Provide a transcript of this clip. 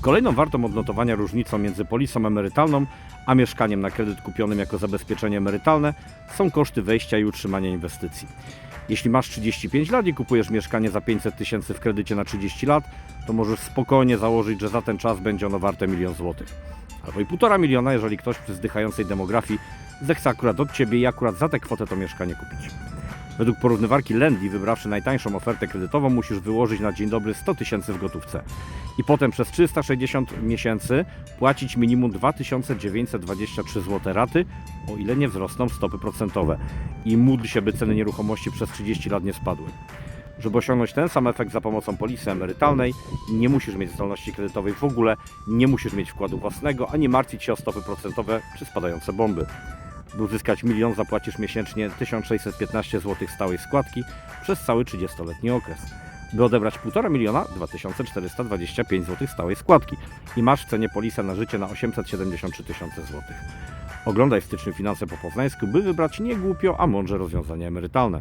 Kolejną wartą odnotowania różnicą między polisą emerytalną a mieszkaniem na kredyt kupionym jako zabezpieczenie emerytalne są koszty wejścia i utrzymania inwestycji. Jeśli masz 35 lat i kupujesz mieszkanie za 500 tysięcy w kredycie na 30 lat, to możesz spokojnie założyć, że za ten czas będzie ono warte milion złotych. Albo i półtora miliona, jeżeli ktoś przy zdychającej demografii zechce akurat od Ciebie i akurat za tę kwotę to mieszkanie kupić. Według porównywarki Lendly, wybrawszy najtańszą ofertę kredytową, musisz wyłożyć na dzień dobry 100 tysięcy w gotówce. I potem przez 360 miesięcy płacić minimum 2923 zł raty, o ile nie wzrosną stopy procentowe. I módl się, by ceny nieruchomości przez 30 lat nie spadły. Żeby osiągnąć ten sam efekt za pomocą polisy emerytalnej, nie musisz mieć zdolności kredytowej w ogóle, nie musisz mieć wkładu własnego, ani martwić się o stopy procentowe czy spadające bomby. By uzyskać milion zapłacisz miesięcznie 1615 zł stałej składki przez cały 30-letni okres. By odebrać 1,5 miliona 2425 zł stałej składki i masz w cenie polisę na życie na 873 tysiące złotych. Oglądaj w styczniu finanse po poznańsku, by wybrać nie głupio, a mądrze rozwiązania emerytalne.